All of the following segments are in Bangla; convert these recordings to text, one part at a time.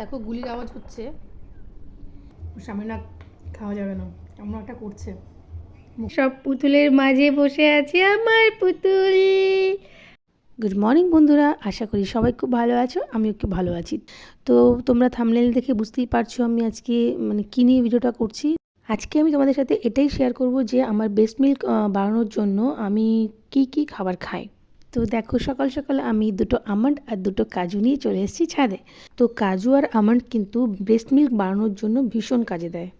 দেখো গুলির আওয়াজ হচ্ছে। সামনে না খাওয়া যাবে না এমন একটা করছে। সব পুতুলের মাঝে বসে আছে আমার পুতুল। গুড মর্নিং বন্ধুরা আশা করি সবাই খুব ভালো আছো আমিও খুব ভালো আছি। তো তোমরা থামনেল দেখে বুঝতেই পারছ আমি আজকে মানে কী নিয়ে ভিডিওটা করছি। আজকে আমি তোমাদের সাথে এটাই শেয়ার করব যে আমার বেস্ট মিল্ক বাড়ানোর জন্য আমি কি কি খাবার খাই। তো দেখো সকাল সকাল আমি দুটো আমন্ড আর দুটো কাজু নিয়ে চলে এসেছি ছাদে। তো কাজু আর আমন্ড কিন্তু ব্রেস্ট মিল্ক বাড়ানোর জন্য ভীষণ কাজে দেয়।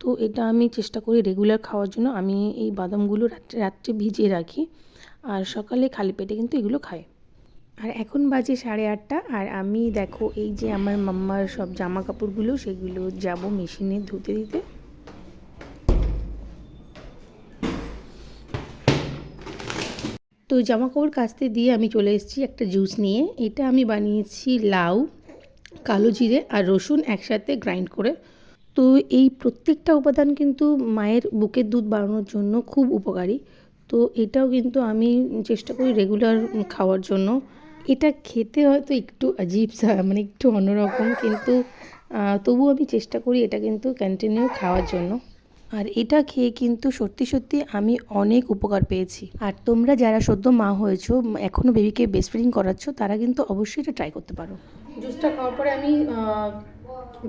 তো এটা আমি চেষ্টা করি রেগুলার খাওয়ার জন্য। আমি এই বাদামগুলো রাত্রে রাত্রে ভিজিয়ে রাখি আর সকালে খালি পেটে কিন্তু এগুলো খাই। আর এখন বাজে সাড়ে আটটা আর আমি দেখো এই যে আমার মাম্মার সব জামা কাপড়গুলো সেগুলো যাব মেশিনে ধুতে দিতে। তো জামা কাপড় কাচতে দিয়ে আমি চলে এসেছি একটা জুস নিয়ে। এটা আমি বানিয়েছি লাউ, কালো জিরে আর রসুন একসাথে গ্রাইন্ড করে। তো এই প্রত্যেকটা উপাদান কিন্তু মায়ের বুকের দুধ বাড়ানোর জন্য খুব উপকারী। তো এটাও কিন্তু আমি চেষ্টা করি রেগুলার খাওয়ার জন্য। এটা খেতে হয়তো একটু আজীব মানে একটু অন্যরকম, কিন্তু তবুও আমি চেষ্টা করি এটা কিন্তু কন্টিনিউ খাওয়ার জন্য। আর এটা খেয়ে কিন্তু সত্যি সত্যি আমি অনেক উপকার পেয়েছি। আর তোমরা যারা সদ্য মা হয়েছো এখনও বেবিকে বেস্ট ফিডিং করাচ্ছ তারা কিন্তু অবশ্যই এটা ট্রাই করতে পারো। জুসটা খাওয়ার পরে আমি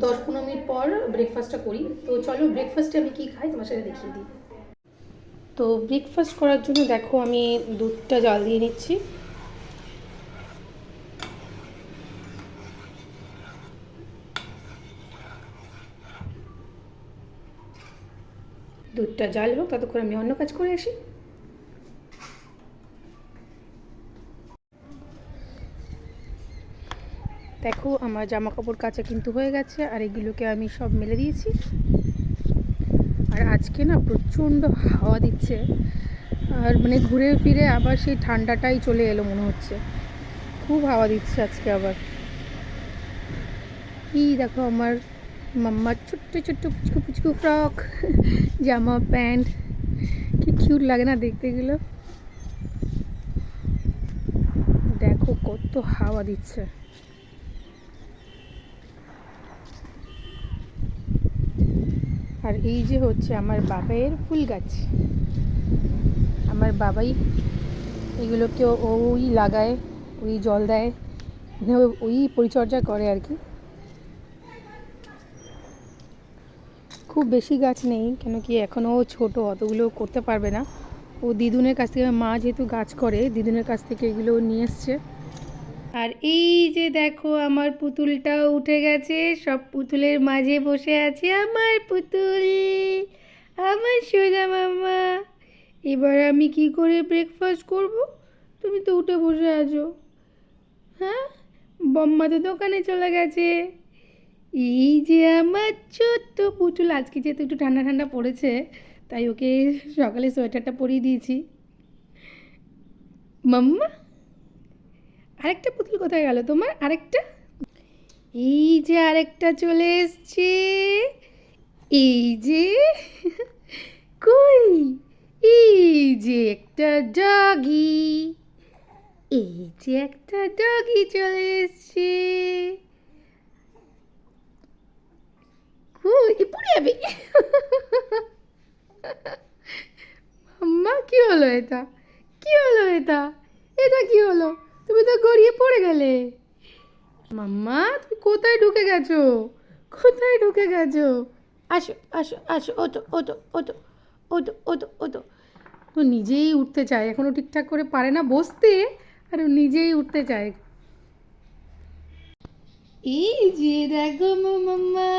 দশ পনেরো মিনিট পর ব্রেকফাস্টটা করি। তো চলো ব্রেকফাস্টে আমি কী খাই তোমার সাথে দেখিয়ে দিই। তো ব্রেকফাস্ট করার জন্য দেখো আমি দুধটা জাল দিয়ে নিচ্ছি। দুধটা জাল হোক, ততক্ষণ আমি অন্য কাজ করে আসি। দেখো, আমার জামা কাপড় কাচা কিন্তু হয়ে গেছে, আর এগুলোকে আমি সব মেলে দিয়েছি। আর আজকে না প্রচণ্ড হাওয়া দিচ্ছে, আর মানে ঘুরে ফিরে আবার সেই ঠান্ডাটাই চলে এলো মনে হচ্ছে। খুব হাওয়া দিচ্ছে আজকে আবার। এই দেখো, আমার মাম্মার ছোট্ট ছোট্ট পুচকু পুচকু ফ্রক, জামা, প্যান্ট, কি কিউট লাগে না দেখতে গেলো দেখো কত হাওয়া দিচ্ছে। আর এই যে হচ্ছে আমার বাবাইয়ের ফুল গাছ। আমার বাবাই এগুলোকে ওই লাগায়, ওই জল দেয়, ওই পরিচর্যা করে আর কি। খুব বেশি গাছ নেই কেন কি এখনও ছোট, অতগুলো করতে পারবে না। ও দিদুনের কাছ থেকে, মা যেহেতু গাছ করে, দিদুনের কাছ থেকে এগুলো নিয়ে এসছে। আর এই যে দেখো, আমার পুতুলটাও উঠে গেছে, সব পুতুলের মাঝে বসে আছে, আমার পুতুল, আমার সোজা মামা, এবার আমি কি করে ব্রেকফাস্ট করব? তুমি তো উঠে বসে আছো। হ্যাঁ বম্মা তো দোকানে চলে গেছে। এই যে আমার ছোট্ট পুতুল, আজকে যেহেতু একটু ঠান্ডা ঠান্ডা পড়েছে, তাই ওকে সকালে সোয়েটারটা পরিয়ে দিয়েছি। মাম্মা, আরেকটা পুতুল কোথায় গেল তোমার? আরেকটা? এই যে আরেকটা চলে এসছে। এই যে, কই? এই যে একটা ডগি এই যে একটা ডগি চলে এসছে। কই পড়ে যাবে মাম্মা কি হলো এটা? কি হলো এটা? এটা কি হলো? তুমি তো গড়িয়ে পড়ে গেলে। মাম্মা তুমি কোথায় ঢুকে গেছো? কোথায় ঢুকে গেছো? আসো আসো আসো ওটো ওটো ওটো ওটো ওটো ওটো ও নিজেই উঠতে চায় এখনও ঠিকঠাক করে পারে না বসতে, আর নিজেই উঠতে চায়। এই যে দেখো মাম্মা।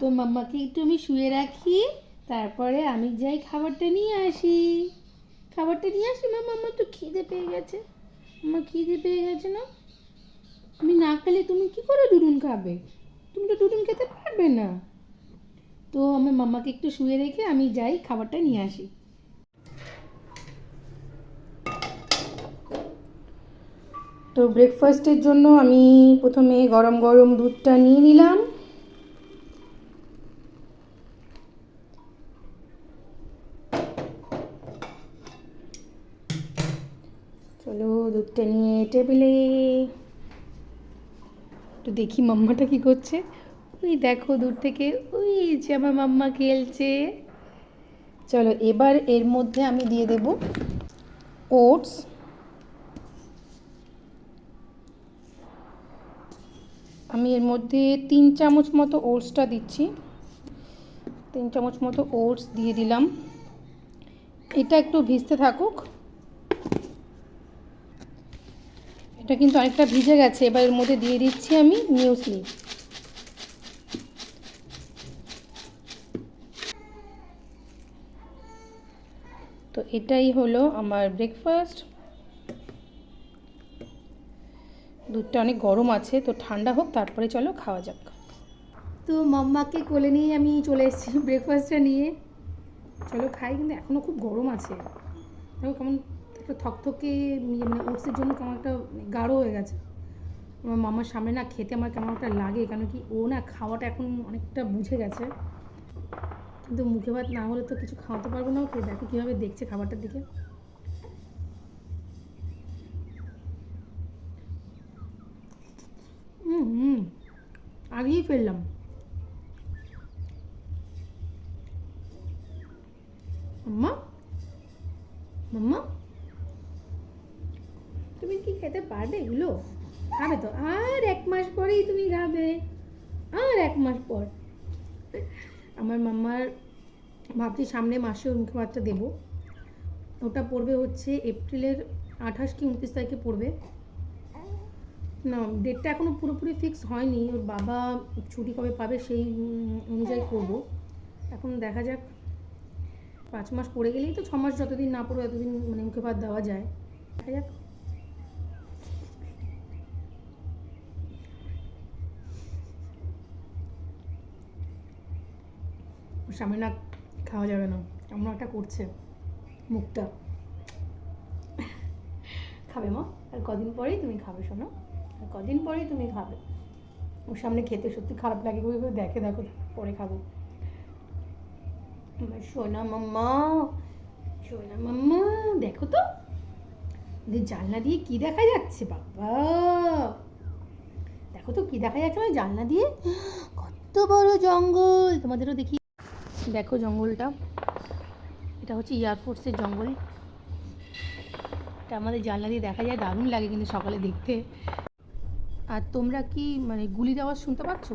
তো মাম্মাকে একটু আমি শুয়ে রাখি, তারপরে আমি যাই খাবারটা নিয়ে আসি। খাবারটা নিয়ে আসি? মাম্মা, আমার তো খিদে পেয়ে গেছে। আমার খিদে পেয়ে গেছে না। আমি না খেলে তুমি কি করে দুডুন খাবে? তুমি তো দুডুন খেতে পারবে না। তো আমার মাম্মাকে একটু শুয়ে রেখে আমি যাই খাবারটা নিয়ে আসি। তো ব্রেকফাস্টের জন্য আমি প্রথমে গরম গরম দুধটা নিয়ে নিলাম। চলো দুধটা নিয়ে টেবিলে। একটু দেখি মাম্মাটা কি করছে। ওই দেখো দূর থেকে, ওই যে আমার মাম্মা খেলছে। চলো এবার এর মধ্যে আমি দিয়ে দেব ওটস। আমি এর মধ্যে তিন চামচ মতো ওটসটা দিচ্ছি। তিন চামচ মতো ওটস দিয়ে দিলাম। এটা একটু ভিজতে থাকুক। এটা কিন্তু অনেকটা ভিজে গেছে। এবার এর মধ্যে দিয়ে দিচ্ছি আমি মিউসলি। তো এটাই হলো আমার ব্রেকফাস্ট দুধটা অনেক গরম আছে, তো ঠান্ডা হোক, তারপরে চলো খাওয়া যাক। তো মাম্মাকে কোলে নিয়ে আমি চলে এসেছি ব্রেকফাস্টটা নিয়ে। চলো খাই, কিন্তু এখনও খুব গরম আছে। দেখো কেমন একটা থকথকে ইয়ে মানে ওটসের জন্য কেমন একটা গাঢ় হয়ে গেছে। আমার মামার সামনে না খেতে আমার কেমন একটা লাগে, কেন কি ও না খাওয়াটা এখন অনেকটা বুঝে গেছে। কিন্তু মুখে ভাত না হলে তো কিছু খাওয়াতে পারব না, ওকে দেখো কীভাবে দেখছে খাবারটার দিকে। আগেই ফেললাম। মাম্মা? মাম্মা? তুমি কি খেতে পারবে এগুলো? খাবে তো। আর এক মাস পরেই তুমি খাবে। আর এক মাস পর। আমার মাম্মার ভাবছি সামনে মাসে ওর মুখে দেবো। ওটা পড়বে হচ্ছে এপ্রিলের আঠাশ কি উনত্রিশ তারিখে পড়বে। না ডেটটা এখনও পুরোপুরি ফিক্স হয়নি। ওর বাবা ছুটি কবে পাবে সেই অনুযায়ী করব। এখন দেখা যাক। পাঁচ মাস পড়ে গেলেই তো ছ মাস যতদিন না পড়বে ততদিন মানে মুখে ভাত দেওয়া যায়। দেখা যাক। সামনে না খাওয়া যাবে না। এমন একটা করছে মুখটা। খাবে মা? আর কদিন পরেই তুমি খাবে, শোনো। কদিন পরেই তুমি খাবে। ওর সামনে খেতে সত্যি খারাপ লাগে, ওই করে দেখে দেখো, পরে খাব। সোনা মাম্মা সোনা মাম্মা, দেখো তো। জানলা দিয়ে কি দেখা যাচ্ছে, বাবা। দেখো তো কি দেখা যাচ্ছে আমার জানলা দিয়ে। কত বড় জঙ্গল, তোমাদেরও দেখি। দেখো জঙ্গলটা। এটা হচ্ছে এয়ারফোর্সের জঙ্গল। এটা আমাদের জানলা দিয়ে দেখা যায়, দারুণ লাগে কিন্তু সকালে দেখতে। আর তোমরা কি মানে গুলির আওয়াজ শুনতে পাচ্ছ?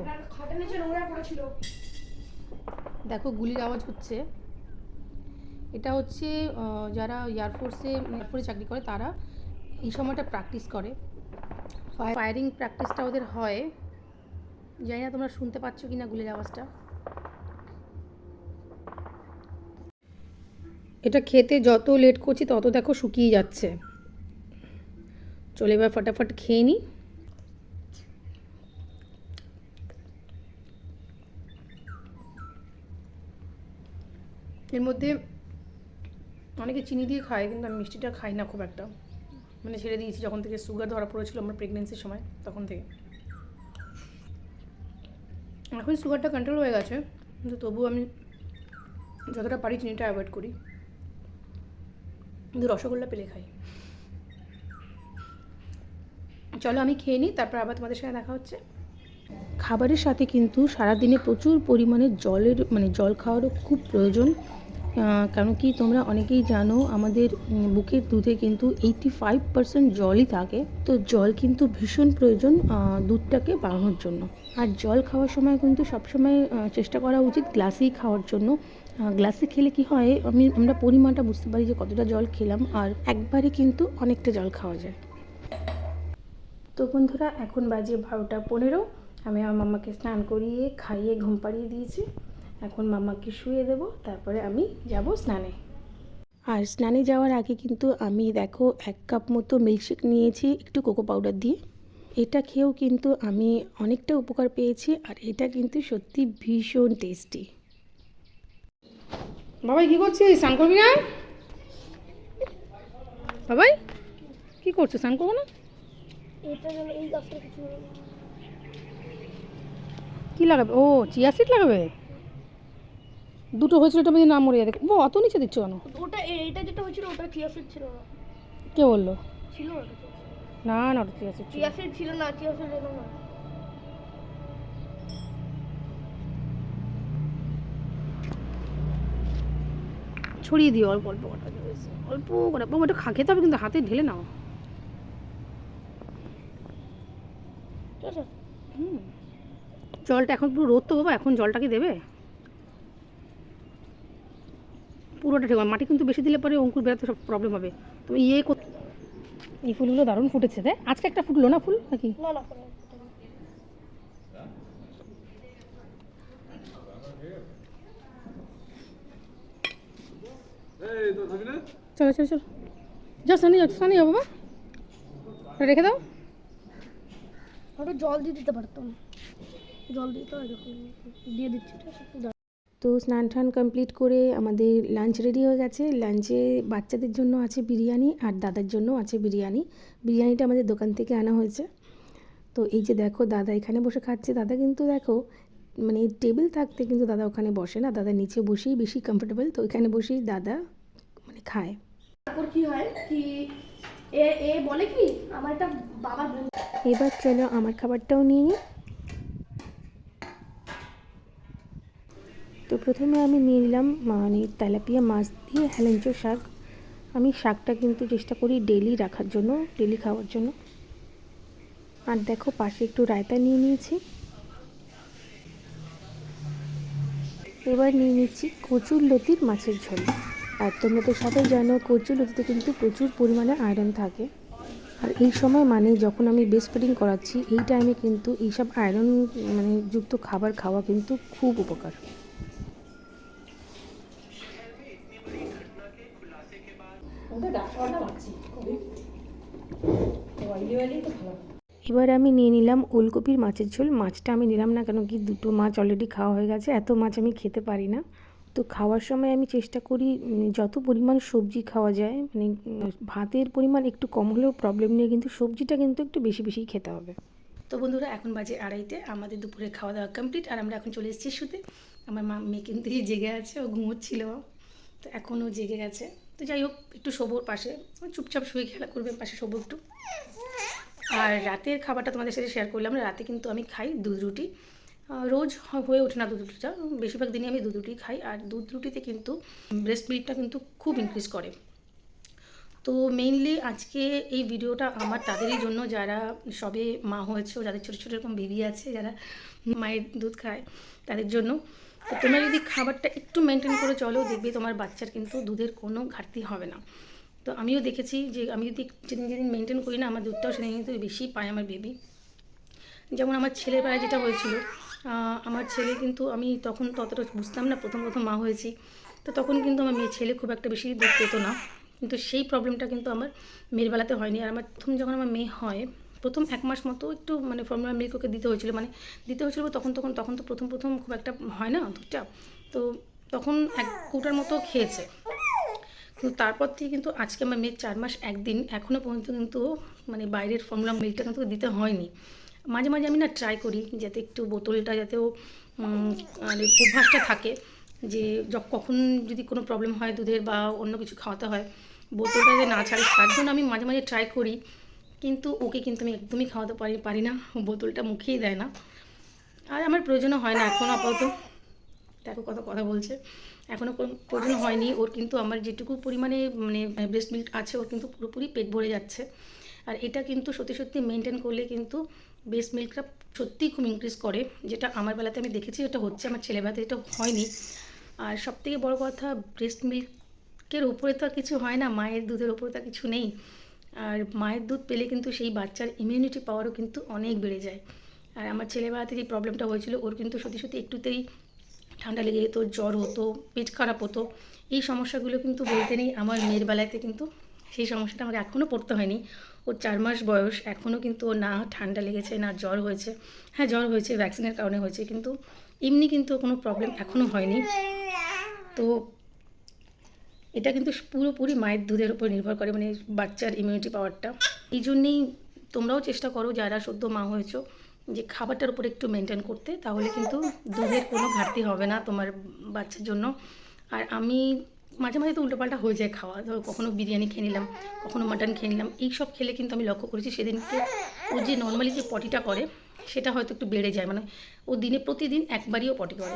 দেখো, গুলির আওয়াজ হচ্ছে। এটা হচ্ছে যারা এয়ারফোর্সে এয়ারফোর্সে চাকরি করে, তারা এই সময়টা প্র্যাকটিস করে। ফায়ারিং প্র্যাকটিসটা ওদের হয়। জানি না তোমরা শুনতে পাচ্ছ কি না গুলির আওয়াজটা। এটা খেতে যত লেট করছি, তত দেখো শুকিয়ে যাচ্ছে। চলে এবার ফটাফট খেয়ে নিই এর মধ্যে অনেকে চিনি দিয়ে খায়, কিন্তু আমি মিষ্টিটা খাই না খুব একটা। মানে ছেড়ে দিয়েছি, যখন থেকে সুগার ধরা পড়েছিল আমার প্রেগনেন্সির সময়, তখন থেকে। এখন সুগারটা কন্ট্রোল হয়ে গেছে, কিন্তু তবুও আমি যতটা পারি চিনিটা অ্যাভয়েড করি। কিন্তু রসগোল্লা পেলে খাই। চলো আমি খেয়ে নিই, তারপর আবার তোমাদের সাথে দেখা হচ্ছে। খাবারের সাথে কিন্তু সারাদিনে প্রচুর পরিমাণে জলের মানে জল খাওয়ারও খুব প্রয়োজন। কেন কি তোমরা অনেকেই জানো, আমাদের বুকের দুধে কিন্তু এইটি ফাইভ পার্সেন্ট জলই থাকে। তো জল কিন্তু ভীষণ প্রয়োজন দুধটাকে বাড়ানোর জন্য। আর জল খাওয়ার সময় কিন্তু সবসময় চেষ্টা করা উচিত গ্লাসেই খাওয়ার জন্য। গ্লাসে খেলে কি হয়, আমি, আমরা পরিমাণটা বুঝতে পারি যে কতটা জল খেলাম, আর একবারে কিন্তু অনেকটা জল খাওয়া যায়। তো বন্ধুরা, এখন বাজে বারোটা পনেরো। আমি আমার মাম্মাকে স্নান করিয়ে, খাইয়ে, ঘুম পাড়িয়ে দিয়েছি। এখন মামাকে শুয়ে দেব তারপরে আমি যাব স্নানে। আর স্নানে যাওয়ার আগে কিন্তু আমি দেখো এক কাপ মতো মিল্কশেক নিয়েছি একটু কোকো পাউডার দিয়ে। এটা খেয়েও কিন্তু আমি অনেকটা উপকার পেয়েছি আর এটা কিন্তু সত্যি ভীষণ টেস্টি বাবাই কী করছিস? স্নান করবি না? বাবাই কী করছ স্নান করব না? এটা যেন এই গাছটা কিছু কি লাগাবে? ও চিয়া সিট লাগাবে? দুটো হয়েছিল ওটা না নাম মরে যাবে ও অত নিচে দিচ্ছ কেন? ওটা এইটা যেটা হয়েছিল ওটা চিয়াসিড ছিল। না কে বলল? ছিল না না ওটা চিয়াসিড চিয়াসিড ছিল। না চিয়াসিড ছিল না ছড়িয়ে দিও অল্প অল্প কটা অল্প করে। ওটা খা খেতে হবে কিন্তু হাতে ঢেলে নাও। হুম। জলটা এখন পুরো রোদ তো বাবা এখন জলটা কি দেবে? পুরোটা ঠিক মাটি কিন্তু বেশি দিলে পরে অঙ্কুর বেরোতে সব প্রবলেম হবে। তুমি ইয়ে এই ফুলগুলো দারুণ ফুটেছে তাই আজকে একটা ফুটলো না ফুল নাকি? না না করে চলো চলো চলো। যাও সানি যাও সানি যাও বাবা। রেখে দাও। একটু জল দিয়ে দিতে পারতাম। জল দিতে দিয়ে দিচ্ছি। তো স্নান টান কমপ্লিট করে আমাদের লাঞ্চ রেডি হয়ে গেছে। লাঞ্চে বাচ্চাদের জন্য আছে বিরিয়ানি আর দাদার জন্য আছে বিরিয়ানি। বিরিয়ানিটা আমাদের দোকান থেকে আনা হয়েছে। তো এই যে দেখো দাদা এখানে বসে খাচ্ছে। দাদা কিন্তু দেখো মানে টেবিল থাকতে কিন্তু দাদা ওখানে বসে না। দাদা নিচে বসেই বেশি কমফোর্টেবল তো এখানে বসেই দাদা মানে খায়। তারপর কি হয়? কি এ এ বলে কি? আমার একটা বোন এবার চলো আমার খাবারটাও নিয়ে নিই তো প্রথমে আমি নিয়ে নিলাম মানে তেলাপিয়া মাছ দিয়ে হেলেঞ্চো শাক। আমি শাকটা কিন্তু চেষ্টা করি ডেলি রাখার জন্য ডেলি খাওয়ার জন্য। আর দেখো পাশে একটু রায়তা নিয়ে নিয়েছি। এবার নিয়ে নিচ্ছি কচুর লতির মাছের ঝোল। আর তোমরা তো সবাই জানো, কচুর লতিতে কিন্তু প্রচুর পরিমাণে আয়রন থাকে। আর এই সময় মানে যখন আমি বেস্ট ফিডিং করাচ্ছি, এই টাইমে কিন্তু এইসব আয়রন মানে যুক্ত খাবার খাওয়া কিন্তু খুব উপকার। এবার আমি নিয়ে নিলাম ওলকপির মাছের ঝোল। মাছটা আমি নিলাম না কেন কি দুটো মাছ অলরেডি খাওয়া হয়ে গেছে। এত মাছ আমি খেতে পারি না। তো খাওয়ার সময় আমি চেষ্টা করি যত পরিমাণ সবজি খাওয়া যায় মানে ভাতের পরিমাণ একটু কম হলেও প্রবলেম নেই কিন্তু সবজিটা কিন্তু একটু বেশি বেশি খেতে হবে। তো বন্ধুরা এখন বাজে আড়াইতে আমাদের দুপুরে খাওয়া দাওয়া কমপ্লিট আর আমরা এখন চলে এসেছি শুতে। আমার মা মেয়ে কিন্তু এই জেগে আছে ও ঘুমোচ্ছিল। তো এখনও জেগে গেছে। তো যাই হোক, একটু শোবোর পাশে চুপচাপ শুয়ে খেলা করবে পাশে শোবো একটু। আর রাতের খাবারটা তোমাদের সাথে শেয়ার করলাম, রাতে কিন্তু আমি খাই দুধ রুটি। রোজ হয়ে ওঠে না দুধ রুটিটা বেশিরভাগ দিনই আমি দুধ রুটি খাই। আর দুধ রুটিতে কিন্তু ব্রেস্ট মিল্কটা কিন্তু খুব ইনক্রিজ করে। তো মেইনলি আজকে এই ভিডিওটা আমার তাদেরই জন্য, যারা সবে মা হয়েছে, যাদের ছোটো ছোটো এরকম বেবি আছে, যারা মায়ের দুধ খায়, তাদের জন্য। তো তোমরা যদি খাবারটা একটু মেনটেন করে চলো, দেখবে তোমার বাচ্চার কিন্তু দুধের কোনো ঘাটতি হবে না। তো আমিও দেখেছি যে আমি যদি যেদিন যেদিন মেনটেন করি না, আমার দুধটাও সেদিন কিন্তু বেশি পায় আমার বেবি যেমন আমার ছেলের বেলায় যেটা হয়েছিল আমার ছেলে কিন্তু আমি তখন ততটা বুঝতাম না, প্রথম প্রথম মা হয়েছি। তো তখন কিন্তু আমার মেয়ে ছেলে খুব একটা বেশি দুধ পেতো না। কিন্তু সেই প্রবলেমটা কিন্তু আমার মেয়ের বেলাতে হয়নি। আর আমার প্রথম যখন আমার মেয়ে হয় প্রথম এক মাস মতো একটু মানে ফর্মুলা মিল্ক ওকে দিতে হয়েছিল। মানে দিতে হয়েছিল তখন তখন তখন তো প্রথম প্রথম খুব একটা হয় না দুধটা। তো তখন এক কৌটার মতো খেয়েছে। কিন্তু তারপর থেকে কিন্তু আজকে আমার মেয়ের চার মাস একদিন। এখনও পর্যন্ত কিন্তু মানে বাইরের ফর্মুলা মিল্কটা কিন্তু দিতে হয়নি। মাঝে মাঝে আমি না ট্রাই করি যাতে একটু বোতলটা যাতে ও মানে অভ্যাসটা থাকে যে কখন যদি কোনো প্রবলেম হয় দুধের বা অন্য কিছু খাওয়াতে হয়, বোতলটা যে না ছাড়ে তার জন্য আমি মাঝে মাঝে ট্রাই করি। কিন্তু ওকে কিন্তু আমি একদমই খাওয়াতে পারি পারি না। বোতলটা মুখেই দেয় না। আর আমার প্রয়োজনও হয় না এখন আপাতত। দেখো কত কথা বলছে। এখনও কোনো প্রয়োজন হয়নি। ওর কিন্তু আমার যেটুকু পরিমাণে মানে ব্রেস্ট মিল্ক আছে, ওর কিন্তু পুরোপুরি পেট ভরে যাচ্ছে। আর এটা কিন্তু সত্যি সত্যি মেনটেন করলে কিন্তু ব্রেস্ট মিল্কটা সত্যিই খুব ইনক্রিজ করে। যেটা আমার বেলাতে আমি দেখেছি, এটা হচ্ছে আমার ছেলেবেলাতে এটা হয়নি। আর সবথেকে বড় কথা ব্রেস্ট মিল্কের উপরে তো আর কিছু হয় না, মায়ের দুধের উপরে তো আর কিছু নেই। আর মায়ের দুধ পেলে কিন্তু সেই বাচ্চার ইমিউনিটি পাওয়ারও কিন্তু অনেক বেড়ে যায়। আর আমার ছেলেবেলাতে যে প্রবলেমটা হয়েছিল, ওর কিন্তু সত্যি সত্যি একটুতেই ঠান্ডা লেগে যেত, জ্বর হতো, পেট খারাপ হতো। এই সমস্যাগুলো কিন্তু বলতে নেই, আমার মেয়ের বেলাতে কিন্তু সেই সমস্যাটা আমার এখনও পড়তে হয়নি। ওর চার মাস বয়স এখনও কিন্তু না ঠান্ডা লেগেছে, না জ্বর হয়েছে। হ্যাঁ জ্বর হয়েছে ভ্যাকসিনের কারণে হয়েছে, কিন্তু এমনি কিন্তু কোনো প্রবলেম এখনও হয়নি। তো এটা কিন্তু পুরোপুরি মায়ের দুধের উপর নির্ভর করে মানে বাচ্চার ইমিউনিটি পাওয়ারটা এই জন্যেই তোমরাও চেষ্টা করো, যারা সদ্য মা হয়েছো, যে খাবারটার উপর একটু মেনটেন করতে, তাহলে কিন্তু দুধের কোনো ঘাটতি হবে না তোমার বাচ্চার জন্য। আর আমি মাঝে মাঝে তো উল্টোপাল্টা হয়ে যায় খাওয়া, ধরো কখনো বিরিয়ানি খেয়ে নিলাম, কখনো মাটন খেয়ে নিলাম এই সব খেলে কিন্তু আমি লক্ষ্য করেছি সেদিনকে ও যে নর্মালি যে পটিটা করে, সেটা হয়তো একটু বেড়ে যায় মানে ও দিনে প্রতিদিন একবারইও পটি করে।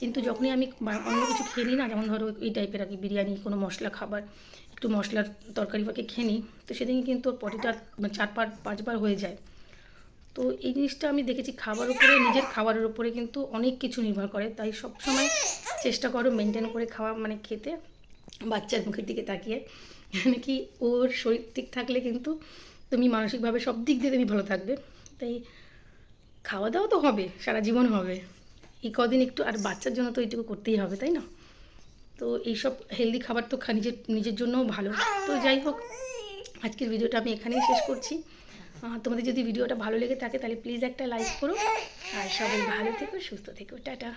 কিন্তু যখনই আমি অন্য কিছু খেয়ে নিই না, যেমন ধরো এই টাইপের আর কি বিরিয়ানি, কোনো মশলা খাবার, একটু মশলার তরকারি ফাঁকে খেয়ে নিই, তো সেদিন কিন্তু পটিটা মানে চার পাঁচ, পাঁচবার হয়ে যায়। তো এই জিনিসটা আমি দেখেছি খাবার উপরে, নিজের খাবারের উপরে কিন্তু অনেক কিছু নির্ভর করে। তাই সব সময় চেষ্টা করো মেনটেন করে খাওয়া মানে খেতে। বাচ্চার মুখের দিকে তাকিয়ে। মানে কি ওর শরীর ঠিক থাকলে কিন্তু তুমি মানসিকভাবে সব দিক দিয়ে তুমি ভালো থাকবে। তাই খাওয়া দাওয়া তো হবে, সারা জীবন হবে। এই কদিন একটু আর বাচ্চার জন্য তো এইটুকু করতেই হবে, তাই না? তো এইসব হেলদি খাবার তো নিজের নিজের জন্যও ভালো। তো যাই হোক, আজকের ভিডিওটা আমি এখানেই শেষ করছি। তোমাদের যদি ভিডিওটা ভালো লেগে থাকে তাহলে প্লিজ একটা লাইক করো। আর সবাই ভালো থেকো, সুস্থ থেকো, টাটা।